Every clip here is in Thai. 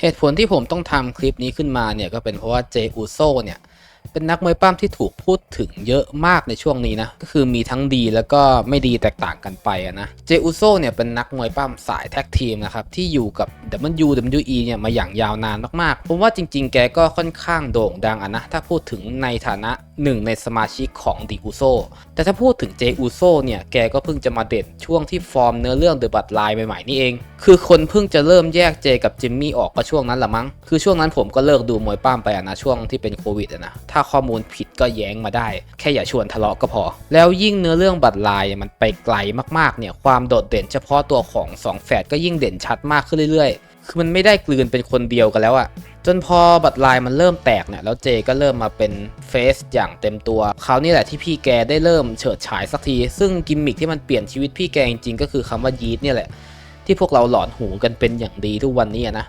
เหตุผลที่ผมต้องทำคลิปนี้ขึ้นมาเนี่ยก็เป็นเพราะว่าเจอูโซเนี่ย เป็นนักมวยปั้มที่ถูกพูดถึงเยอะมากในช่วงนี้นะ ก็คือมีทั้งดีแล้วก็ไม่ดีแตกต่างกันไปอะนะ เจอูโซเนี่ยเป็นนักมวยปั้มสายแท็กทีมนะครับ ที่อยู่กับ WWE เนี่ยมาอย่างยาวนานมากๆ ผมว่าจริงๆ แกก็ค่อนข้างโด่งดังอะนะ ถ้าพูดถึงในฐานะหนึ่งในสมาชิกของดีอูโซ แต่ถ้าพูดถึงเจอูโซเนี่ย แกก็เพิ่งจะมาเด่นช่วงที่ฟอร์มเนื้อเรื่องเดอะบัตไลน์ใหม่ๆนี่เอง คือคนเพิ่งจะเริ่มแยกเจกับจิมมี่ออกก็ช่วงนั้นละมั้ง คือช่วงนั้นผมก็เลิกดูมวยปั้มไปอะนะช่วงที่เป็นโควิดอะนะถ้าข้อมูลผิดก็แย้งมาได้ แค่อย่าชวนทะเลาะก็พอ แล้วยิ่งเนื้อเรื่องบัตรลายมันไปไกลมากๆเนี่ยความโดดเด่นเฉพาะตัวของสองแฝดก็ยิ่งเด่นชัดมากขึ้นเรื่อยๆ คือมันไม่ได้กลืนเป็นคนเดียวกันแล้วอะจนพอบัตรลายมันเริ่มแตกเนี่ยแล้วเจก็เริ่มมาเป็นเฟสอย่างเต็มตัวคราวนี้แหละที่พี่แกได้เริ่มเฉิดฉายสักที ซึ่งกิมมิคที่มันเปลี่ยนชีวิตพี่แกจริงๆก็คือคำว่ายีดเนี่ยแหละที่พวกเราหลอนหูกันเป็นอย่างดีทุกวันนี้นะ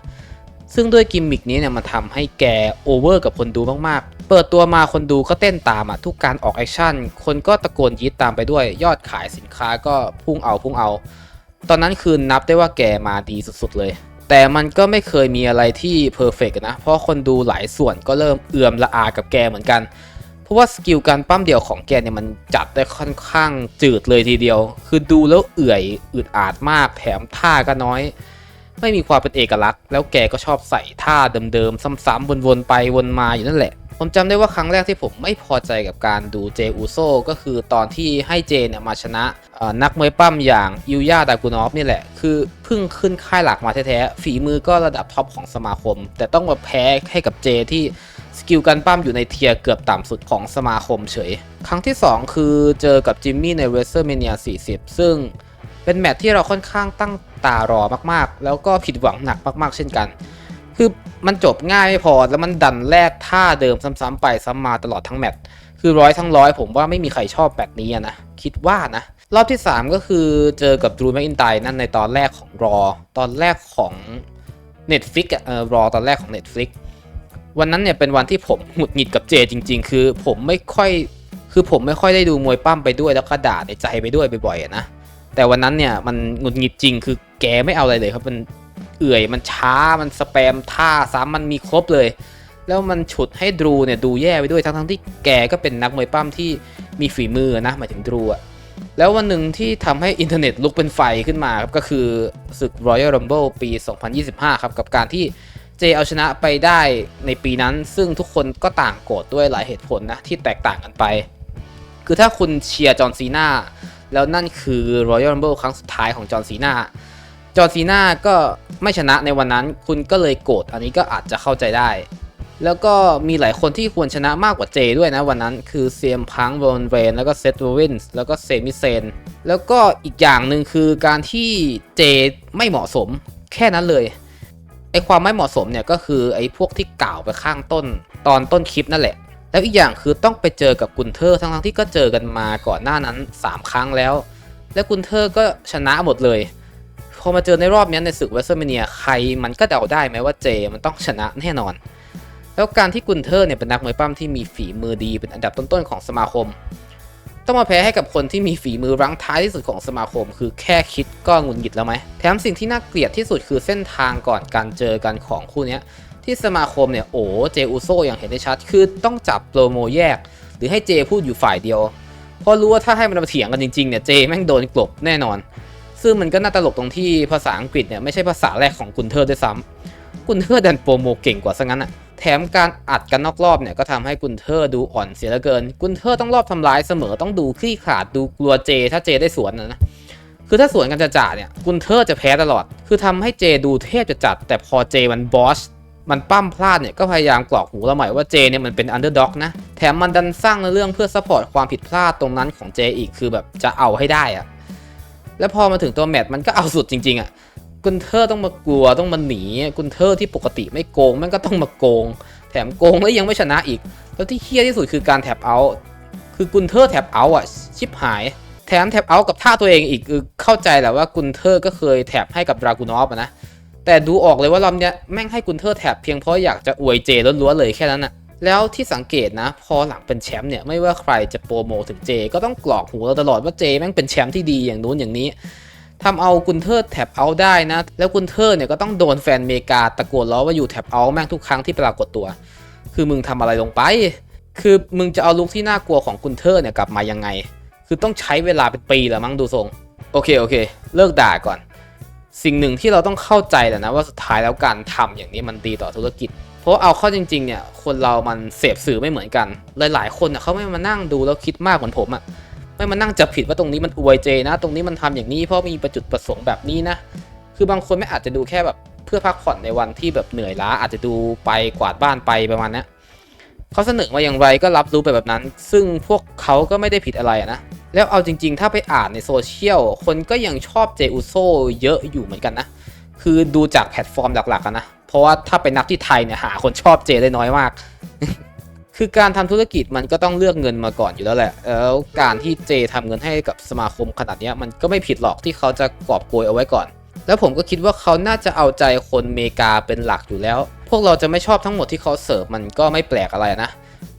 ซึ่งด้วยกิมมิกนี้เนี่ยมันทำให้แกโอเวอร์กับคนดูมากๆ เปิดตัวมาคนดูก็เต้นตามอะทุกการออกแอคชั่น คนก็ตะโกนยีดตามไปด้วย ยอดขายสินค้าก็พุ่งเอาพุ่งเอา ตอนนั้นคือนับได้ว่าแกมาดีสุดๆเลย แต่มันก็ไม่เคยมีอะไรที่เพอร์เฟกต์นะ เพราะคนดูหลายส่วนก็เริ่มเอื่อมละอากับแกเหมือนกัน เพราะว่าสกิลการปั้มเดี่ยวของแกเนี่ยมันจัดได้ค่อนข้างจืดเลยทีเดียว คือดูแล้วเอื่อยอึดอาดมากแถมท่าก็น้อย ไม่มีความเป็นเอกลักษณ์ แล้วแกก็ชอบใส่ท่าเดิมๆซ้ำๆวนๆไปวนมาอยู่นั่นแหละ ผมจำได้ว่าครั้งแรกที่ผมไม่พอใจกับการดูเจอูโซก็คือตอนที่ให้เจเนี่ยมาชนะนักมวยปั้มอย่างยูย่าดากูนอฟนี่แหละ คือเพิ่งขึ้นค่ายหลักมาแท้ๆ ฝีมือก็ระดับท็อปของสมาคม แต่ต้องมาแพ้ให้กับเจที่สกิลการปั้มอยู่ในเทียร์เกือบต่ำสุดของสมาคมเฉย ครั้งที่ 2 คือเจอกับจิมมี่ในเวสเ e อร์เมเนีย40 ซึ่งเป็นแมตช์ที่เราค่อนข้างตั้งตารอมากๆ แล้วก็ผิดหวังหนักมากๆ เช่นกัน คือ มันจบง่ายไม่พอแล้วมันดันแลกท่าเดิมซ้ำๆไปซ้ำมาตลอดทั้งแมตช์คือร้อยทั้งร้อยผมว่าไม่มีใครชอบแบบนี้นะ คิดว่านะ รอบที่ 3 ก็คือเจอกับดรูแมคอินไตนั่นในตอนแรกของรอ ตอนแรกของ Netflix อะเออรอตอนแรกของ Netflix วันนั้นเนี่ยเป็นวันที่ผมหงุดหงิดกับเจจริง ๆ คือผมไม่ค่อยคือผมไม่ค่อยได้ดูมวยปั้มไปด้วยแล้วก็ด่าในใจไปด้วยบ่อยๆนะแต่วันนั้นเนี่ยมันหงุดหงิดจริงคือแกไม่เอาอะไรเลยครับมัน เอื่อยมันช้ามันสแปมท่าซ้ำมันมีครบเลย แล้วมันฉุดให้ดรูเนี่ยดูแย่ไปด้วยทั้งๆที่แกก็เป็นนักมวยปั้มที่มีฝีมือนะหมายถึงดรูอะแล้ววันหนึ่งที่ทำให้อินเทอร์เน็ตลุกเป็นไฟขึ้นมาครับก็คือศึก Royal Rumble ปี 2025 ครับกับการที่เจเอาชนะไปได้ในปีนั้น ซึ่งทุกคนก็ต่างโกรธด้วยหลายเหตุผลนะที่แตกต่างกันไป คือถ้าคุณเชียร์จอห์นซีนาแล้วนั่นคือ Royal Rumble ครั้งสุดท้ายของจอห์นซีนา จอห์ซีนาก็ไม่ชนะในวันนั้น คุณก็เลยโกรธอันนี้ก็อาจจะเข้าใจได้ แล้วก็มีหลายคนที่ควรชนะมากกว่าเจด้วยนะวันนั้น คือเซียมพังโรนเรนแล้วก็เซตโรวินส์แล้วก็เซมิเซนแล้วก็อีกอย่างหนึ่งคือการที่เจไม่เหมาะสมแค่นั้นเลยไอความไม่เหมาะสมเนี่ยก็คือไอพวกที่กล่าวไปข้างต้น ตอนต้นคลิปนั่นแหละ แล้วอีกอย่างคือต้องไปเจอกับกุนเทอร์ทั้งๆที่ก็เจอกันมาก่อนหน้านั้น 3 ครั้งแล้ว และกุนเทอร์ก็ชนะหมดเลย พอมาเจอในรอบนี้ในศึกเวสเซอร์เมเนียใครมันก็เดาได้ไหมว่าเจมันต้องชนะแน่นอน แล้วการที่กุนเทอร์เนี่ยเป็นนักมวยปั้มที่มีฝีมือดีเป็นอันดับต้นๆของสมาคม ต้องมาแพ้ให้กับคนที่มีฝีมือรั้งท้ายที่สุดของสมาคม คือแค่คิดก็หงุดหงิดแล้วไหมแถมสิ่งที่น่าเกลียดที่สุดคือเส้นทางก่อนการเจอกันของคู่นี้ที่สมาคมเนี่ยโอ้เจอุโซอย่างเห็นได้ชัด คือต้องจับโปรโมแยก หรือให้เจพูดอยู่ฝ่ายเดียวเพราะรู้ว่าถ้าให้มันมาเถียงกันจริงๆเนี่ยเจแม่งโดนกลบแน่นอน ซึ่งมันก็น่าตลกตรงที่ภาษาอังกฤษเนี่ยไม่ใช่ภาษาแรกของกุนเทอร์ด้วยซ้ำกุนเทอร์ดันโปรโมเก่งกว่าซะงั้นอะแถมการอัดกันนอกรอบเนี่ยก็ทำให้กุนเทอร์ดูอ่อนเสียเหลือเกิน กุนเทอร์ต้องรอบทำร้ายเสมอต้องดูคลี่ขาดดูกลัวเจ ถ้าเจได้สวนนะนะคือถ้าสวนกันจะจ่าเนี่ยกุนเทอร์จะแพ้ตลอด คือทำให้เจดูเทพจะจัด แต่พอเจมันบอสมันปั้มพลาดเนี่ยก็พยายามกรอกหูเราใหม่ว่าเจเนี่ยมันเป็นอันเดอร์ด็อกนะแถมมันดันสร้างในเรื่องเพื่อซัพพอร์ตความผิดพลาดตรงนั้นของเจอีกคือแบบจะเอาให้ได้อะ แล้วพอมาถึงตัวแมตช์มันก็เอาสุดจริง ๆอะกุนเทอร์ต้องมากลัวต้องมาหนีกุนเทอร์ที่ปกติไม่โกงมันก็ต้องมาโกง แถมโกงแล้วยังไม่ชนะอีก แล้วที่เฮี้ยที่สุดคือการแท็บเอาคือกุนเทอร์แท็บเอาอะชิบหาย แถมแท็บเอากับท่าตัวเองอีกคือเข้าใจแหละว่ากุนเทอร์ก็เคยแท็บให้กับดรากูนอฟนะแต่ดูออกเลยว่ารอบเนี้ยแม่งให้กุนเทอร์แท็บเพียงเพราะอยากจะอวยเจล้วนๆเลยแค่นั้นอะ แล้วที่สังเกตนะ พอหลังเป็นแชมป์เนี่ยไม่ว่าใครจะโปรโมถึงเจ ก็ต้องกรอกหูเราตลอดว่าเจแม่งเป็นแชมป์ที่ดีอย่างนู้นอย่างนี้ทำเอากุนเทอร์แท็บเอาได้นะ แล้วกุนเทอร์เนี่ยก็ต้องโดนแฟนเมกาตะโกนล้อว่าอยู่แท็บเอาแม่งทุกครั้งที่ปรากฏตัว คือมึงทำอะไรลงไป คือมึงจะเอาลุคที่น่ากลัวของกุนเทอร์เนี่ยกลับมายังไง คือต้องใช้เวลาเป็นปีล้วมั้งดูทรง โอเคโอเค เลิกด่าก่อน สิ่งหนึ่งที่เราต้องเข้าใจแหละนะว่าสุดท้ายแล้วการทำอย่างนี้มันดีต่อธุรกิจ เพราะเอาเข้าจริงๆเนี่ยคนเรามันเสพสื่อไม่เหมือนกัน หลายๆคนเน่ยเขาไม่มานั่งดูแล้วคิดมากเหมือนผมอะไม่มานั่งจับผิดว่าตรงนี้มันอวยเจนะ ตรงนี้มันทำอย่างนี้เพราะมีประจุดประสงค์แบบนี้นะ คือบางคนไม่อาจจะดูแค่แบบเพื่อพักผ่อนในวันที่แบบเหนื่อยล้าอาจจะดูไปกวาดบ้านไปประมาณนี้เขาเสนอมาอย่างไรก็รับรู้ไปแบบนั้น ซึ่งพวกเขาก็ไม่ได้ผิดอะไรนะแล้วเอาจริง ๆ ถ้าไปอ่านในโซเชียลคนก็ยังชอบเจอุโซเยอะอยู่เหมือนกันนะคือดูจากแพลตฟอร์มหลักๆนะ เพราะว่าถ้าไปนับที่ไทยเนี่ยหาคนชอบเจได้น้อยมาก คือการทำธุรกิจมันก็ต้องเลือกเงินมาก่อนอยู่แล้วแหละ แล้วการที่เจทำเงินให้กับสมาคมขนาดนี้มันก็ไม่ผิดหรอกที่เขาจะกอบโกยเอาไว้ก่อน แล้วผมก็คิดว่าเขาน่าจะเอาใจคนเมกาเป็นหลักอยู่แล้ว พวกเราจะไม่ชอบทั้งหมดที่เขาเสิร์ฟมันก็ไม่แปลกอะไรนะ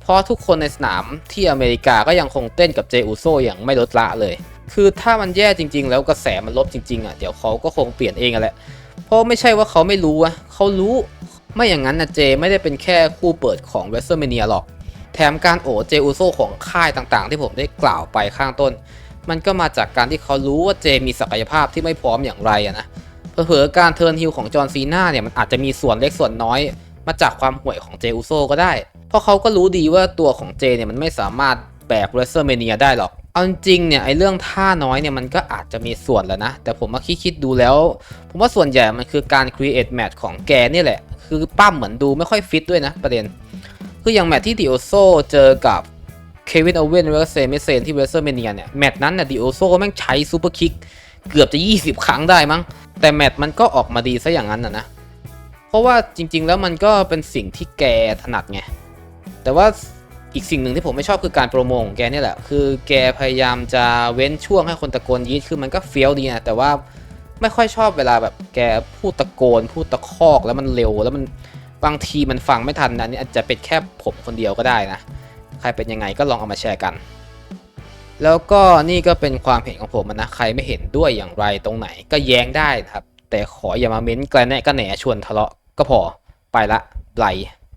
เพราะทุกคนในสนามที่อเมริกาก็ยังคงเต้นกับเจอุโซอย่างไม่ลดละเลย คือถ้ามันแย่จริง ๆ แล้วกระแสมันลบจริง ๆอะเดี๋ยวเขาก็คงเปลี่ยนเองอะแหละ เพราะไม่ใช่ว่าเขาไม่รู้อะเขารู้ไม่อย่างนั้นนะเจไม่ได้เป็นแค่คู่เปิดของเวสเ e อร์เมเนียหรอก แถมการโอเจอุโซของค่ายต่างๆ ที่ผมได้กล่าวไปข้างต้น มันก็มาจากการที่เขารู้ว่าเจมีศักยภาพที่ไม่พร้อมอย่างไรอะนะเผลอๆการเทิร์นฮิลของจอห์นซีนาเนี่ยมันอาจจะมีส่วนเล็กส่วนน้อย มาจากความห่วยของเจอุโซก็ได้ เพราะเขาก็รู้ดีว่าตัวของเจเนี่ยมันไม่สามารถแบกเวสเ e อร์เมเนียได้หรอก เอาจริงเนี่ยไอเรื่องท่าน้อยเนี่ยมันก็อาจจะมีส่วนแหล้วนะ แต่ผมมาคิดๆดูแล้ว ผมว่าส่วนใหญ่มันคือการ create match ของแกนี่แหละ คือปั้มเหมือนดูไม่ค่อยฟิตด้วยนะประเด็น คืออย่างแมตที่ดิโอโซเจอกับเควินโอเวนแลเซมิเซนที่เวสเ e อร์เมเนียเนี่ยแมตนั้นน่ะดิโอโซแม่งใช้ซูเปอร์คิกเกือบจะ 20 ครั้งได้มั้ง แต่แมตมันก็ออกมาดีซะอย่างนั้นนะนะ เพราะว่าจริง ๆ แล้วมันก็เป็นสิ่งที่แกถนัดไง แต่ว่า อีกสิ่งหนึ่งที่ผมไม่ชอบคือการโปรโมของแกเนี่ยแหละ คือแกพยายามจะเว้นช่วงให้คนตะโกนยีดคือมันก็เฟี้ยวดีนะแต่ว่าไม่ค่อยชอบเวลาแบบแกพูดตะโกน พูดตะคอกแล้วมันเร็ว แล้วมันบางทีมันฟังไม่ทันนะนี่อาจจะเป็นแค่ผมคนเดียวก็ได้นะ ใครเป็นยังไงก็ลองเอามาแชร์กัน แล้วก็นี่ก็เป็นความเห็นของผมนะใครไม่เห็นด้วยอย่างไรตรงไหนก็แย้งได้นะครับ แต่ขออย่ามาเม้นแกระแนะกระแหนชวนทะเลาะก็พอไปละไบ